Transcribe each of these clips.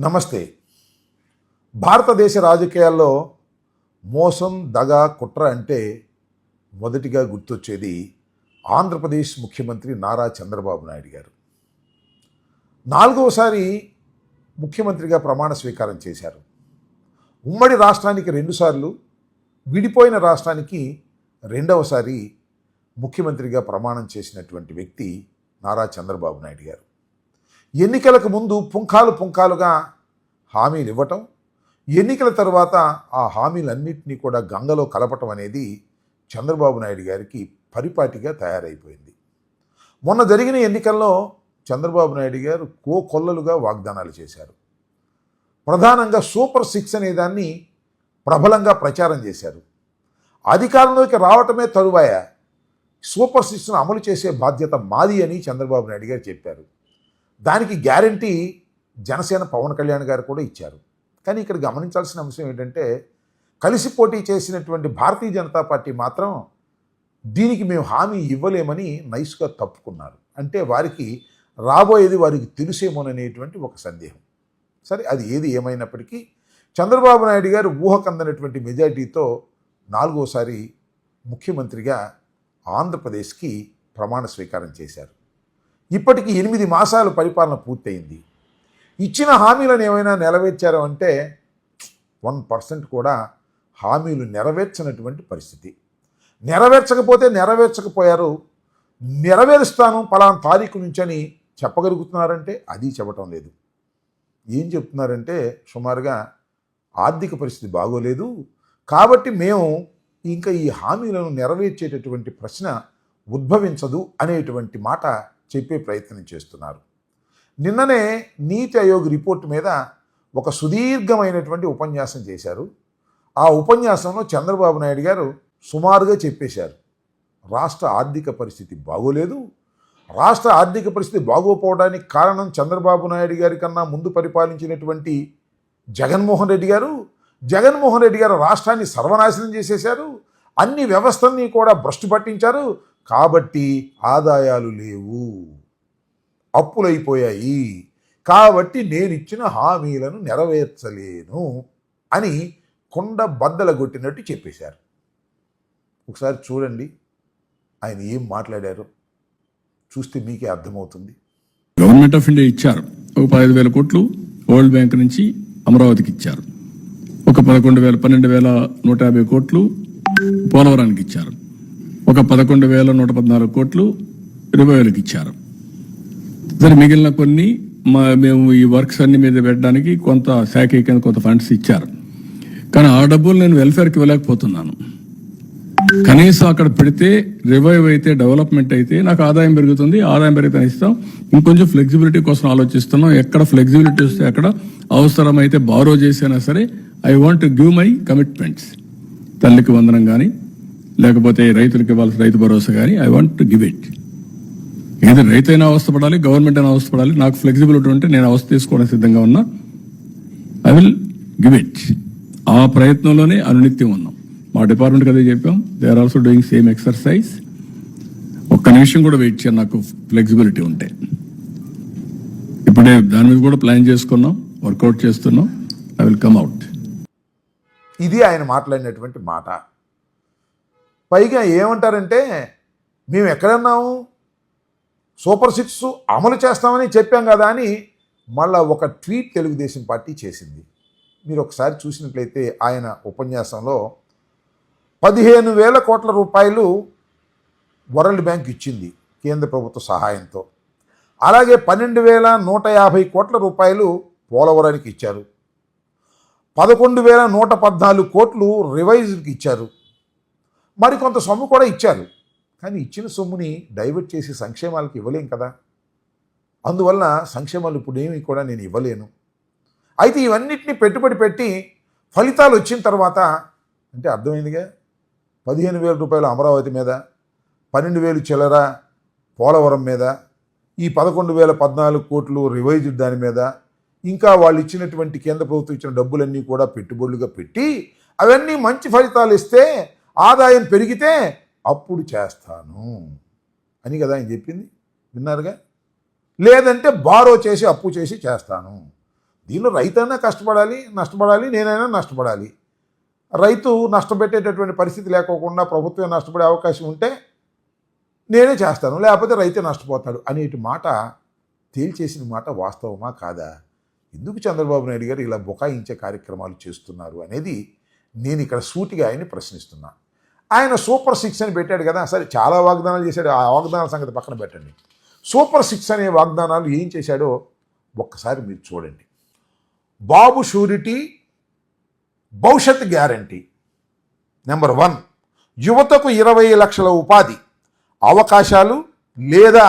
నమస్తే. భారతదేశ రాజకీయాల్లో మోసం దగ కుట్ర అంటే మొదటిగా గుర్తొచ్చేది ఆంధ్రప్రదేశ్ ముఖ్యమంత్రి నారా చంద్రబాబు నాయుడు గారు. నాలుగవసారి ముఖ్యమంత్రిగా ప్రమాణ స్వీకారం చేశారు. ఉమ్మడి రాష్ట్రానికి రెండుసార్లు విడిపోయిన రాష్ట్రానికి రెండవసారి ముఖ్యమంత్రిగా ప్రమాణం చేసినటువంటి వ్యక్తి నారా చంద్రబాబు నాయుడు గారు. ఎన్నికలకు ముందు పుంఖాలు పుంఖాలుగా హామీలు ఇవ్వటం ఎన్నికల తర్వాత ఆ హామీలన్నింటినీ కూడా గంగలో కలపటం అనేది చంద్రబాబు నాయుడు గారికి పరిపాటిగా తయారైపోయింది. మొన్న జరిగిన ఎన్నికల్లో చంద్రబాబు నాయుడు గారు కోకొల్లలుగా వాగ్దానాలు చేశారు. ప్రధానంగా సూపర్ సిక్స్ అనే దాన్ని ప్రబలంగా ప్రచారం చేశారు. అధికారంలోకి రావటమే తరువాయ సూపర్ సిక్స్ను అమలు చేసే బాధ్యత మాది అని చంద్రబాబు నాయుడు గారు చెప్పారు. దానికి గ్యారంటీ జనసేన పవన్ కళ్యాణ్ గారు కూడా ఇచ్చారు. కానీ ఇక్కడ గమనించాల్సిన అంశం ఏంటంటే కలిసి పోటీ చేసినటువంటి భారతీయ జనతా పార్టీ మాత్రం దీనికి మేము హామీ ఇవ్వలేమని నైస్గా తప్పుకున్నారు. అంటే వారికి రాబోయేది వారికి తెలుసేమోననేటువంటి ఒక సందేహం. సరే అది ఏది ఏమైనప్పటికీ చంద్రబాబు నాయుడు గారు ఊహకందనటువంటి మెజార్టీతో నాలుగోసారి ముఖ్యమంత్రిగా ఆంధ్రప్రదేశ్కి ప్రమాణ స్వీకారం చేశారు. ఇప్పటికి ఎనిమిది మాసాల పరిపాలన పూర్తయింది. ఇచ్చిన హామీలను ఏమైనా నెరవేర్చారు అంటే వన్ పర్సెంట్ కూడా హామీలు నెరవేర్చినటువంటి పరిస్థితి. నెరవేర్చకపోతే నెరవేర్చకపోయారు. నెరవేరుస్తాను పలానా తారీఖు నుంచని చెప్పగలుగుతున్నారంటే అది చెప్పటం లేదు. ఏం చెప్తున్నారంటే సుమారుగా ఆర్థిక పరిస్థితి బాగోలేదు. కాబట్టి మేము ఇంకా ఈ హామీలను నెరవేర్చేటటువంటి ప్రశ్న ఉద్భవించదు అనేటువంటి మాట చెప్పే ప్రయత్నం చేస్తున్నారు. నిన్ననే నీతి ఆయోగ్ రిపోర్ట్ మీద ఒక సుదీర్ఘమైనటువంటి ఉపన్యాసం చేశారు. ఆ ఉపన్యాసంలో చంద్రబాబు నాయుడు గారు సుమారుగా చెప్పేశారు. రాష్ట్ర ఆర్థిక పరిస్థితి బాగోలేదు. రాష్ట్ర ఆర్థిక పరిస్థితి బాగోపోవడానికి కారణం చంద్రబాబు నాయుడు గారి కన్నా ముందు పరిపాలించినటువంటి జగన్మోహన్ రెడ్డి గారు. జగన్మోహన్ రెడ్డి గారు రాష్ట్రాన్ని సర్వనాశనం చేసేశారు. అన్ని వ్యవస్థల్ని కూడా భ్రష్టు పట్టించారు. కాబట్టి ఆదాయాలు లేవు. అప్పులైపోయాయి. కాబట్టి నేను ఇచ్చిన హామీలను నెరవేర్చలేను అని కొండ బద్దల కొట్టినట్టు చెప్పేశారు. ఒకసారి చూడండి. ఆయన ఏం మాట్లాడారు? చూస్తే మీకే అర్థమవుతుంది. గవర్నమెంట్ ఆఫ్ ఇండియా ఇచ్చారు. ఒక పదహైదు వేల కోట్లు వరల్డ్ బ్యాంక్ నుంచి అమరావతికి ఇచ్చారు. ఒక పదకొండు వేల పన్నెండు వేల నూట యాభై కోట్లు పోలవరానికి ఇచ్చారు. ఒక పదకొండు వేల నూట పద్నాలుగు కోట్లు ఇరవై వేలకు ఇచ్చారు. సరే మిగిలిన కొన్ని మా మేము ఈ వర్క్స్ అన్ని మీద పెట్టడానికి కొంత శాఖ కింద కొంత ఫండ్స్ ఇచ్చారు. కానీ ఆ డబ్బులు నేను వెల్ఫేర్కి ఇవ్వలేకపోతున్నాను. కనీసం అక్కడ పెడితే రివైవ్ అయితే డెవలప్మెంట్ అయితే నాకు ఆదాయం పెరుగుతుంది ఆదాయం పెరిగితే ఇస్తాం. ఇంకొంచెం ఫ్లెక్సిబిలిటీ కోసం ఆలోచిస్తున్నాం. ఎక్కడ ఫ్లెక్సిబిలిటీ వస్తే అక్కడ అవసరమైతే బారో చేసైనా సరే I want give my commitments. Thalliki Vandanam కానీ లేకపోతే రైతులకు ఇవ్వాల్సిన రైతు భరోసా కానీ ఐ వాంట్ గివ్ ఇట్ ఏది అయినా అవస్థపడాలి గవర్నమెంట్ అయినా అవస్థపడాలి నాకు ఫ్లెక్సిబిలిటీ ఉంటే నేను అవస్థ తీసుకోవడానికి సిద్ధంగా ఉన్నా ఐ విల్ గివ్ ఇట్ ఆ ప్రయత్నంలోనే అనునిత్యం ఉన్నాం. మా డిపార్ట్మెంట్కి అదే చెప్పాం they are also doing same exercise ఒక్క నిమిషం కూడా వెయిట్ చేయాలి నాకు ఫ్లెక్సిబిలిటీ ఉంటే. ఇప్పుడే దాని మీద కూడా ప్లాన్ చేసుకున్నాం వర్కౌట్ చేస్తున్నాం ఐ విల్ కమ్ అవుట్ ఇది ఆయన మాట్లాడినటువంటి మాట. పైగా ఏమంటారంటే మేము ఎక్కడన్నాము? సూపర్ సిక్స్ అమలు చేస్తామని చెప్పాం కదా అని మళ్ళా ఒక ట్వీట్ తెలుగుదేశం పార్టీ చేసింది. మీరు ఒకసారి చూసినట్లయితే ఆయన ఉపన్యాసంలో పదిహేను వేల కోట్ల రూపాయలు వరల్డ్ బ్యాంక్ ఇచ్చింది కేంద్ర ప్రభుత్వ సహాయంతో. అలాగే పన్నెండు వేల నూట యాభై కోట్ల రూపాయలు పోలవరానికి ఇచ్చారు. పదకొండు వేల నూట పద్నాలుగు కోట్లు రివైజ్కి ఇచ్చారు. మరికొంత సొమ్ము కూడా ఇచ్చారు. కానీ ఇచ్చిన సొమ్ముని డైవర్ట్ చేసి సంక్షేమాలకు ఇవ్వలేం కదా. అందువలన సంక్షేమాలు ఇప్పుడు ఏమి కూడా నేను ఇవ్వలేను. అయితే ఇవన్నిటిని పెట్టుబడి పెట్టి ఫలితాలు వచ్చిన తర్వాత అంటే అర్థమైందిగా? పదిహేను వేల రూపాయలు అమరావతి మీద పన్నెండు వేలు చిల్లర పోలవరం మీద ఈ పదకొండు వేల పద్నాలుగు కోట్లు రివైజ్డ్ దాని మీద ఇంకా వాళ్ళు ఇచ్చినటువంటి కేంద్ర ప్రభుత్వం ఇచ్చిన డబ్బులన్నీ కూడా పెట్టుబడులుగా పెట్టి అవన్నీ మంచి ఫలితాలు ఇస్తే ఆదాయం పెరిగితే అప్పుడు చేస్తాను అని కదా ఆయన చెప్పింది. విన్నారుగా? లేదంటే బారో చేసి అప్పు చేసి చేస్తాను. దీనిలో రైతైనా కష్టపడాలి నష్టపడాలి నేనైనా నష్టపడాలి. రైతు నష్టపెట్టేటటువంటి పరిస్థితి లేకోకుండా ప్రభుత్వం నష్టపడే అవకాశం ఉంటే నేనే చేస్తాను లేకపోతే రైతే నష్టపోతాడు అనేటి మాట తేల్చేసిన మాట వాస్తవమా కాదా? ఎందుకు చంద్రబాబు నాయుడు గారు ఇలా బుకాయించే కార్యక్రమాలు చేస్తున్నారు అనేది నేను ఇక్కడ సూటిగా ఆయన్ని ప్రశ్నిస్తున్నాను ఆయన సూపర్ సిక్స్ అని పెట్టాడు కదా. సరే చాలా వాగ్దానాలు చేశాడు. ఆ వాగ్దానాల సంగతి పక్కన పెట్టండి. సూపర్ సిక్స్ అనే వాగ్దానాలు ఏం చేశాడో ఒక్కసారి మీరు చూడండి. బాబు షూరిటీ భవిష్యత్ గ్యారంటీ. నెంబర్ వన్ యువతకు ఇరవై లక్షల ఉపాధి అవకాశాలు లేదా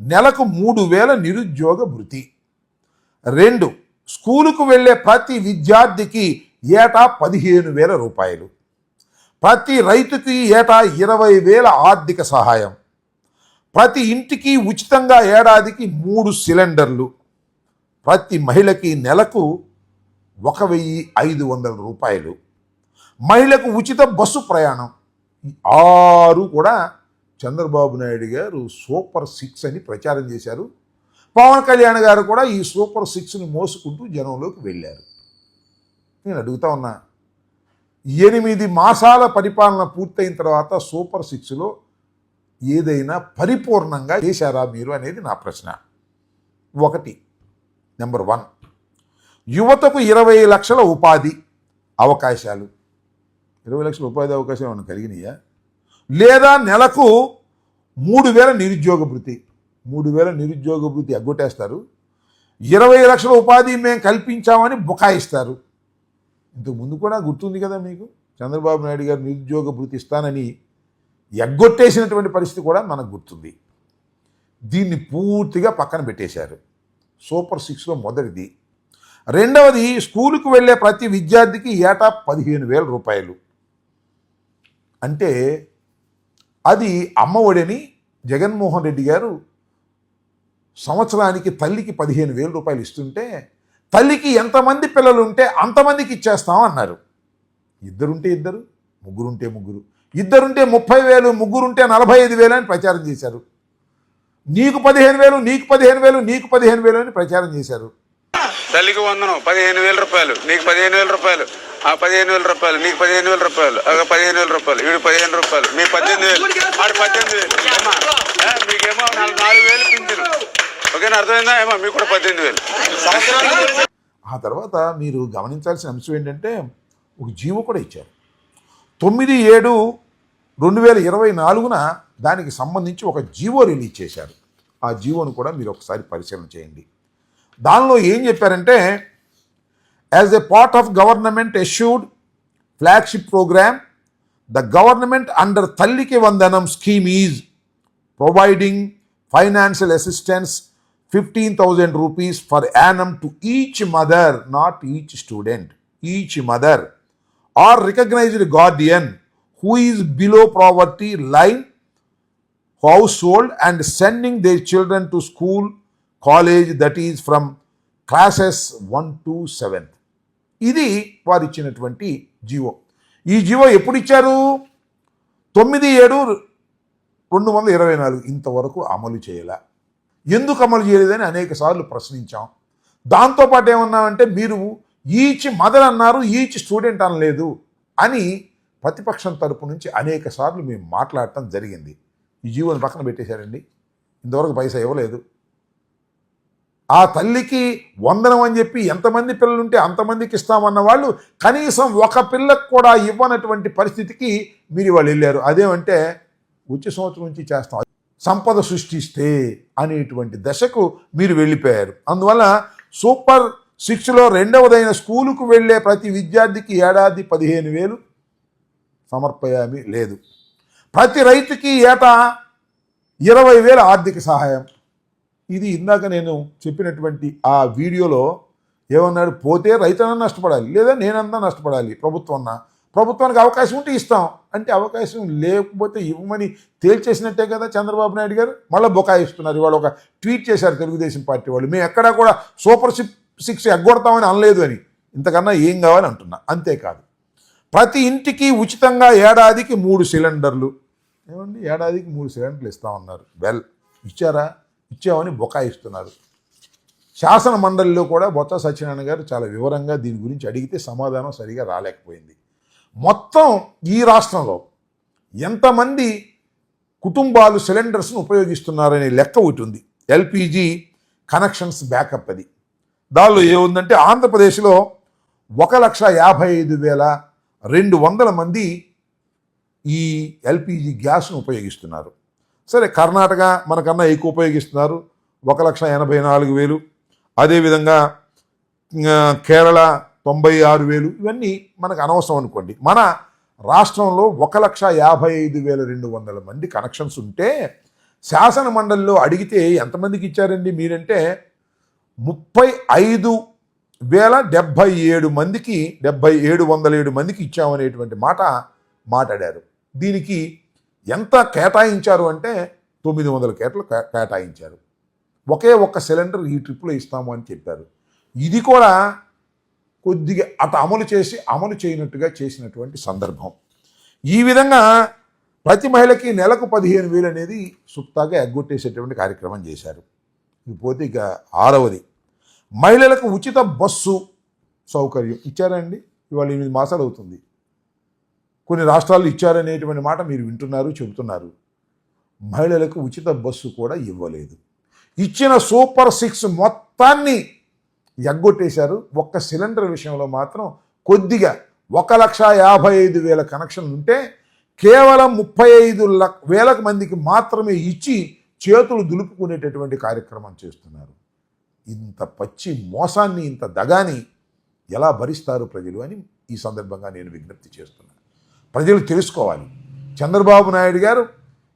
నెలకు మూడు వేల నిరుద్యోగ భృతి రెండు స్కూలుకు వెళ్ళే ప్రతి విద్యార్థికి ఏటా పదిహేను వేల రూపాయలు. ప్రతి రైతుకి ఏటా ఇరవై వేల ఆర్థిక సహాయం. ప్రతి ఇంటికి ఉచితంగా ఏడాదికి మూడు సిలిండర్లు. ప్రతి మహిళకి నెలకు ఒక వెయ్యి ఐదు వందల రూపాయలు. మహిళకు ఉచిత బస్సు ప్రయాణం. ఆరు కూడా చంద్రబాబు నాయుడు గారు సూపర్ సిక్స్ అని ప్రచారం చేశారు. పవన్ కళ్యాణ్ గారు కూడా ఈ సూపర్ సిక్స్ని మోసుకుంటూ జనంలోకి వెళ్ళారు. నేను అడుగుతా ఉన్నా ఎనిమిది మాసాల పరిపాలన పూర్తయిన తర్వాత సూపర్ సిక్స్లో ఏదైనా పరిపూర్ణంగా చేశారా మీరు అనేది నా ప్రశ్న. ఒకటి. Number one. యువతకు ఇరవై లక్షల ఉపాధి అవకాశాలు. ఇరవై లక్షల ఉపాధి అవకాశాలు ఏమైనా కలిగినాయా? లేదా నెలకు మూడు వేల నిరుద్యోగ భృతి. మూడు వేల నిరుద్యోగ భృతి అగ్గొట్టేస్తారు. ఇరవై లక్షల ఉపాధి మేము కల్పించామని బుకాయిస్తారు. ఇంతకు ముందు కూడా గుర్తుంది కదా మీకు? చంద్రబాబు నాయుడు గారు నిరుద్యోగ భృతి ఇస్తానని ఎగ్గొట్టేసినటువంటి పరిస్థితి కూడా మనకు గుర్తుంది. దీన్ని పూర్తిగా పక్కన పెట్టేశారు. సూపర్ సిక్స్లో మొదటిది. రెండవది స్కూలుకు వెళ్ళే ప్రతి విద్యార్థికి ఏటా పదిహేను వేల రూపాయలు. అంటే అది అమ్మఒడని జగన్మోహన్ రెడ్డి గారు సంవత్సరానికి తల్లికి పదిహేను వేల రూపాయలు ఇస్తుంటే తల్లికి ఎంతమంది పిల్లలు ఉంటే అంతమందికి ఇచ్చేస్తాం అన్నారు. ఇద్దరుంటే ఇద్దరు ముగ్గురుంటే ముగ్గురు. ఇద్దరుంటే ముప్పై వేలు ముగ్గురుంటే నలభై ఐదు వేలు అని ప్రచారం చేశారు. నీకు పదిహేను వేలు నీకు పదిహేను వేలు నీకు పదిహేను వేలు అని ప్రచారం చేశారు. తల్లికి వందనం పదిహేను వేల రూపాయలు నీకు పదిహేను వేల రూపాయలు ఆ పదిహేను వేల రూపాయలు నీకు పదిహేను వేల రూపాయలు ఆ పదిహేను వేల రూపాయలు వీడు పదిహేను రూపాయలు మీ పద్దెనిమిది వేలు ఆడు పద్దెనిమిది వేలు మీకేమో నాలుగు నాలుగు వేలు పింఛను. ఓకేనా అర్థమైందా? ఏమో మీకు కూడా పద్దెనిమిది వేలు. ఆ తర్వాత మీరు గమనించాల్సిన అంశం ఏంటంటే ఒక జీవో కూడా ఇచ్చారు. తొమ్మిది ఏడు రెండు వేల ఇరవై నాలుగున దానికి సంబంధించి ఒక జీవో రిలీజ్ చేశారు. ఆ జీవోను కూడా మీరు ఒకసారి పరిశీలన చేయండి. దానిలో ఏం చెప్పారంటే as a part of government assured flagship programme the government under Thalliki Vandanam scheme is providing financial assistance fifteen thousand rupees per annum to each mother not each student each mother. Or recognised guardian who is below poverty line house hold and sending their children to school college that is from classes one to seven. ఇది వారు ఇచ్చినటువంటి GO. ఈ GO ఎప్పుడు ఇచ్చారు తొమ్మిది ఏడు రెండు వందల ఇరవై నాలుగు. ఇంతవరకు అమలు చేయలే. ఎందుకు అమలు చేయలేదని అనేక సార్లు ప్రశ్నించాం. దాంతోపాటు ఏమన్నామంటే మీరు ఈచ్ మదర్ అన్నారు ఈచ్ స్టూడెంట్ అనలేదు అని ప్రతిపక్షం తరపు నుంచి అనేక సార్లు మేము మాట్లాడటం జరిగింది. ఈ జీవోని పక్కన పెట్టేశారండి. ఇంతవరకు పైసా ఇవ్వలేదు. ఆ తల్లికి వందనం అని చెప్పి ఎంతమంది పిల్లలు ఉంటే అంతమందికి ఇస్తామన్న వాళ్ళు కనీసం ఒక పిల్లకు కూడా ఇవ్వనటువంటి పరిస్థితికి మీరు వాళ్ళు వెళ్ళారు. అదేమంటే వచ్చే సంవత్సరం నుంచి చేస్తాం. సంపద సృష్టిస్తే అనేటువంటి దశకు మీరు వెళ్ళిపోయారు. అందువల్ల సూపర్ సిక్స్లో రెండవదైన స్కూలుకు వెళ్ళే ప్రతి విద్యార్థికి ఏడాది పదిహేను వేలు సమర్పయామి లేదు. ప్రతి రైతుకి ఏటా ఇరవై వేల ఆర్థిక సహాయం. ఇది ఇందాక నేను చెప్పినటువంటి ఆ వీడియోలో ఏమన్నాడు? పోతే రైతన్నా నష్టపడాలి లేదా నేనన్నా నష్టపడాలి ప్రభుత్వం ప్రభుత్వానికి అవకాశం ఉంటే ఇస్తాం. అంటే అవకాశం లేకపోతే ఇవ్వమని తేల్చేసినట్టే కదా చంద్రబాబు నాయుడు గారు? మళ్ళీ బొకాయిస్తున్నారు ఇవాళ ఒక ట్వీట్ చేశారు తెలుగుదేశం పార్టీ వాళ్ళు. మేము ఎక్కడా కూడా సూపర్ సిక్స్ ఎగ్గొడతామని అనలేదు అని. ఇంతకన్నా ఏం కావాలి అంటున్నా. అంతేకాదు. ప్రతి ఇంటికి ఉచితంగా ఏడాదికి మూడు సిలిండర్లు. ఏమండి? ఏడాదికి మూడు సిలిండర్లు ఇస్తామన్నారు వెల్. ఇచ్చారా? ఇచ్చామని బొకాయిస్తున్నారు శాసన మండలిలో కూడా బొత్స సత్యనారాయణ గారు చాలా వివరంగా దీని గురించి అడిగితే సమాధానం సరిగా రాలేకపోయింది. మొత్తం ఈ రాష్ట్రంలో ఎంతమంది కుటుంబాలు సిలిండర్స్ను ఉపయోగిస్తున్నారనే లెక్క ఒకటి ఉంది. ఎల్పిజి కనెక్షన్స్ బ్యాకప్ అది. దానిలో ఏముందంటే ఆంధ్రప్రదేశ్లో ఒక లక్ష యాభై ఐదు వేల రెండు వందల మంది ఈ ఎల్పిజి గ్యాస్ను ఉపయోగిస్తున్నారు. సరే కర్ణాటక మనకన్నా ఎక్కువ ఉపయోగిస్తున్నారు. ఒక లక్ష ఎనభై నాలుగు వేలు. అదేవిధంగా కేరళ తొంభై ఆరు వేలు. ఇవన్నీ మనకు అనవసరం అనుకోండి. మన రాష్ట్రంలో ఒక లక్ష యాభై ఐదు వేల రెండు వందల మంది కనెక్షన్స్ ఉంటే శాసన మండలిలో అడిగితే ఎంతమందికి ఇచ్చారండి మీరంటే ముప్పై ఐదు వేల డెబ్భై ఏడు మందికి డెబ్భై ఏడు వందల ఏడు మందికి ఇచ్చామనేటువంటి మాట మాట్లాడారు. దీనికి ఎంత కేటాయించారు అంటే తొమ్మిది వందల కేటలు కే- కేటాయించారు. ఒకే ఒక్క సిలిండర్ ఈ ట్రిప్లో ఇస్తాము అని చెప్పారు. ఇది కూడా కొద్దిగా అటు అమలు చేసి అమలు చేయనట్టుగా చేసినటువంటి సందర్భం. ఈ విధంగా ప్రతి మహిళకి నెలకు పదిహేను వేలు అనేది సుప్తాగా ఎగ్గొట్టేసేటువంటి కార్యక్రమం చేశారు. ఇది పోతే ఇక ఆరవది. మహిళలకు ఉచిత బస్సు సౌకర్యం ఇచ్చారండి. ఇవాళ ఎనిమిది మాసాలు అవుతుంది. కొన్ని రాష్ట్రాలు ఇచ్చారనేటువంటి మాట మీరు వింటున్నారు చెబుతున్నారు. మహిళలకు ఉచిత బస్సు కూడా ఇవ్వలేదు. ఇచ్చిన సూపర్ సిక్స్ మొత్తాన్ని ఎగ్గొట్టేశారు. ఒక్క సిలిండర్ విషయంలో మాత్రం కొద్దిగా ఒక లక్ష యాభై ఐదు వేల కనెక్షన్లు ఉంటే కేవలం ముప్పై ఐదు లక్ వేల మందికి మాత్రమే ఇచ్చి చేతులు దులుపుకునేటటువంటి కార్యక్రమం చేస్తున్నారు. ఇంత పచ్చి మోసాన్ని ఇంత దగాని ఎలా భరిస్తారు ప్రజలు అని ఈ సందర్భంగా నేను విజ్ఞప్తి చేస్తున్నాను ప్రజలు తెలుసుకోవాలి. చంద్రబాబు నాయుడు గారు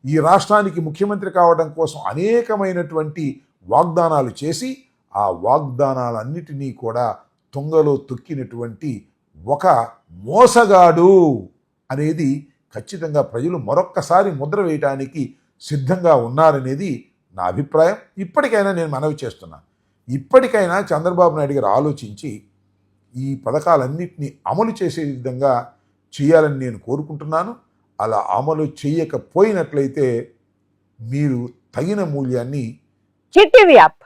ఈ రాష్ట్రానికి ముఖ్యమంత్రి కావడం కోసం అనేకమైనటువంటి వాగ్దానాలు చేసి ఆ వాగ్దానాలన్నిటినీ కూడా తుంగలో తొక్కినటువంటి ఒక మోసగాడు అనేది ఖచ్చితంగా ప్రజలు మరొక్కసారి ముద్ర వేయటానికి సిద్ధంగా ఉన్నారనేది నా అభిప్రాయం. ఇప్పటికైనా నేను మనవి చేస్తున్నా. ఇప్పటికైనా చంద్రబాబు నాయుడు గారు ఆలోచించి ఈ పథకాలన్నింటినీ అమలు చేసే విధంగా చేయాలని నేను కోరుకుంటున్నాను. అలా అమలు చేయకపోయినట్లయితే మీరు తగిన మూల్యాన్ని హిట్ యాప్.